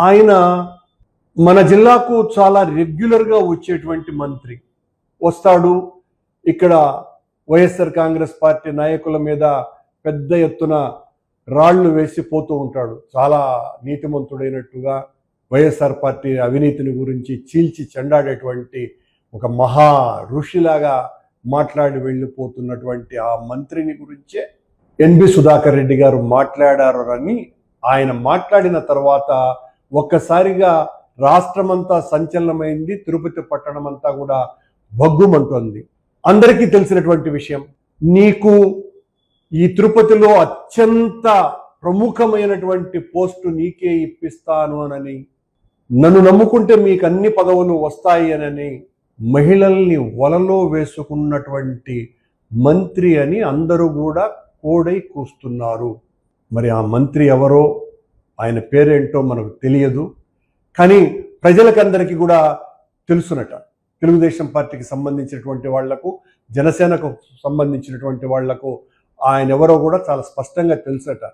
ఆయన మన జిల్లాకు చాలా రెగ్యులర్గా వచ్చేటువంటి మంత్రి. వస్తాడు. ఇక్కడ వైఎస్ఆర్ కాంగ్రెస్ పార్టీ నాయకుల మీద పెద్ద ఎత్తున రాళ్ళు వేసి పోతూ ఉంటాడు. చాలా నీతిమంతుడైనట్టుగా వైఎస్ఆర్ పార్టీ అవినీతిని గురించి చీల్చి చెండాడేటువంటి ఒక మహా ఋషిలాగా మాట్లాడి వెళ్ళిపోతున్నటువంటి ఆ మంత్రిని గురించే ఎన్బి సుధాకర్ రెడ్డి గారు మాట్లాడారు అని ఆయన మాట్లాడిన తర్వాత ఒక్కసారిగా రాష్ట్రమంతా సంచలనమైంది తిరుపతి పట్టణం అంతా కూడా భగ్గుమంటోంది. అందరికీ తెలిసినటువంటి విషయం నీకు ఈ తిరుపతిలో అత్యంత ప్రముఖమైనటువంటి పోస్టు నీకే ఇప్పిస్తాను అనని నన్ను నమ్ముకుంటే మీకు అన్ని పదవులు వస్తాయి అనని మహిళల్ని వలలో వేసుకున్నటువంటి మంత్రి అని అందరూ కూడా కోడై కూస్తున్నారు. మరి ఆ మంత్రి ఎవరో ఆయన పేరేంటో మనకు తెలియదు. కానీ ప్రజలకందరికీ కూడా తెలుసునట. తెలుగుదేశం పార్టీకి సంబంధించినటువంటి వాళ్ళకు జనసేనకు సంబంధించినటువంటి వాళ్ళకు ఆయన ఎవరో కూడా చాలా స్పష్టంగా తెలుసట